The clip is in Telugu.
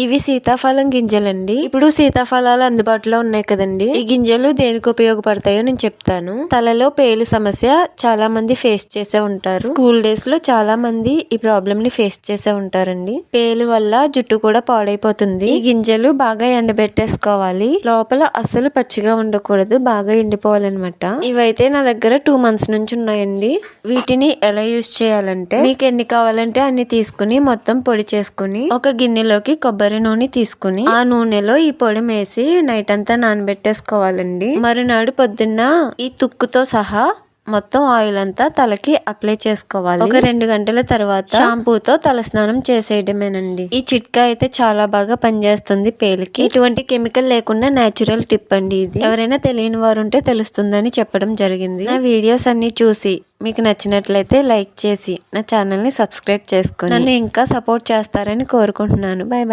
ఇవి సీతాఫలం గింజలండి. ఇప్పుడు సీతాఫలాలు అందుబాటులో ఉన్నాయి కదండి. ఈ గింజలు దేనికి ఉపయోగపడతాయో నేను చెప్తాను. తలలో పేలు సమస్య చాలా మంది ఫేస్ చేసే ఉంటారు. స్కూల్ డేస్లో చాలా మంది ఈ ప్రాబ్లమ్ని ఫేస్ చేసే ఉంటారండి. పేలు వల్ల జుట్టు కూడా పాడైపోతుంది. ఈ గింజలు బాగా ఎండబెట్టేసుకోవాలి. లోపల అస్సలు పచ్చిగా ఉండకూడదు బాగా ఎండిపోవాలన్నమాట. ఇవైతే నా దగ్గర టూ మంత్స్ నుంచి ఉన్నాయండి. వీటిని ఎలా యూజ్ చేయాలంటే మీకు ఎన్ని కావాలంటే అన్ని తీసుకుని మొత్తం పొడి చేసుకుని ఒక గిన్నెలోకి కొబ్బరి నూనె తీసుకుని ఆ నూనెలో ఈ పొడి వేసి నైట్ అంతా నానబెట్టేసుకోవాలండి. మరునాడు పొద్దున్న ఈ తుక్కుతో సహా మొత్తం ఆయిల్ అంతా తలకి అప్లై చేసుకోవాలి. ఒక రెండు గంటల తర్వాత షాంపూతో తల స్నానం చేసేయడమేనండి. ఈ చిట్కా అయితే చాలా బాగా పనిచేస్తుంది పేలికి. ఎటువంటి కెమికల్ లేకుండా నేచురల్ టిప్ అండి ఇది. ఎవరైనా తెలియని వారు ఉంటే తెలుస్తుందని చెప్పడం జరిగింది. నా వీడియోస్ అన్ని చూసి మీకు నచ్చినట్లయితే లైక్ చేసి నా ఛానల్ని సబ్స్క్రైబ్ చేసుకొని నన్ను ఇంకా సపోర్ట్ చేస్తారని కోరుకుంటున్నాను. Bye bye